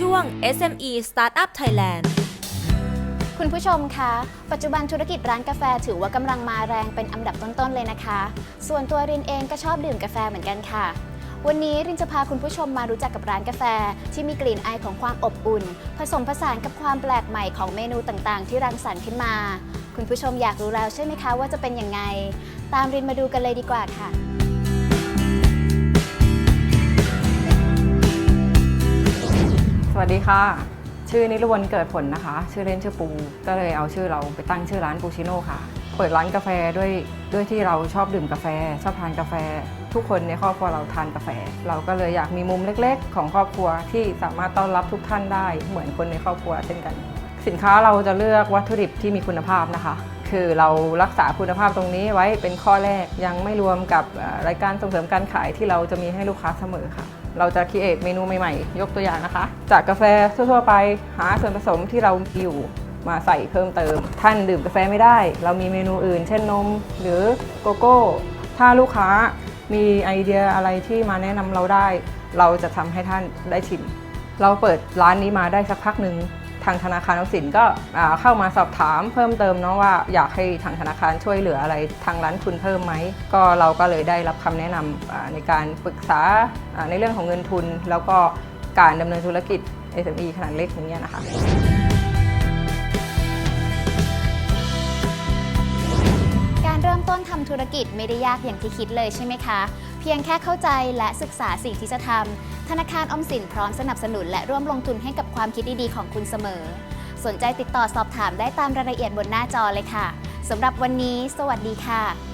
ช่วง SME Startup Thailand คุณผู้ชมคะ ปัจจุบันธุรกิจร้านกาแฟถือว่ากำลังมาแรงเป็นอันดับต้น ๆ เลยนะคะ ส่วนตัวรินเองก็ชอบดื่มกาแฟเหมือนกันค่ะ วันนี้รินจะพาคุณผู้ชมมารู้จักกับร้านกาแฟ ที่มีกลิ่นอายของความอบอุ่น ผสมผสานกับความแปลกใหม่ของเมนูต่างๆ ที่รังสรรค์ขึ้นมา คุณผู้ชมอยากรู้แล้วใช่ไหมคะว่าจะเป็นยังไง ตามรินมาดูกันเลยดีกว่าค่ะ วัสดีค่ะ ชื่อนิรวนเกิดผลนะคะ ชื่อเล่นชื่อปู ก็เลยเอาชื่อเราไปตั้งชื่อร้านปูชิโน่ค่ะ เปิดร้านกาแฟด้วยด้วยที่เราชอบดื่มกาแฟ ชอบทานกาแฟ ทุกคนในครอบครัวเราทานกาแฟ เราก็เลยอยากมีมุมเล็กๆ ของครอบครัวที่สามารถต้อนรับทุกท่านได้เหมือนคนในครอบครัวเช่นกัน สินค้าเราจะเลือกวัตถุดิบที่มีคุณภาพนะคะ คือเรารักษาคุณภาพตรงนี้ไว้เป็นข้อแรกยังไม่รวมกับรายการส่งเสริมการขายที่เราจะมีให้ลูกค้าเสมอค่ะ เราจะคิดเอทเมนูใหม่ๆ ยกตัวอย่างนะคะ จากกาแฟทั่วๆไปหาส่วนผสมที่เรามีอยู่มาใส่เพิ่มเติม ท่านดื่มกาแฟไม่ได้ เรามีเมนูอื่น เช่นนม หรือโกโก้ ถ้าลูกค้ามีไอเดียอะไรที่มาแนะนำเราได้ เราจะทำให้ท่านได้ชิมเราเปิดร้านนี้มาได้สักพักหนึ่ง ทางธนาคารออมสินก็เข้ามาสอบถามเพิ่มเติมเนาะว่าอยากให้ทางธนาคารช่วยเหลืออะไรทางร้านคุณเพิ่มไหมก็เราก็เลยได้รับคำแนะนำอ่าในการปรึกษาในเรื่องของเงินทุน แล้วก็การดำเนินธุรกิจ SME ขนาดเล็กอย่างเงี้ยนะคะ ทำธุรกิจไม่ได้ยากอย่างที่คิดเลยใช่ไหมคะ เพียงแค่เข้าใจและศึกษาสิ่งที่จะทำธนาคารออมสินพร้อมสนับสนุน และร่วมลงทุนให้กับความคิดดีๆของคุณเสมอ สนใจติดต่อสอบถามได้ตามรายละเอียดบนหน้าจอเลยค่ะสำหรับวันนี้ สวัสดีค่ะ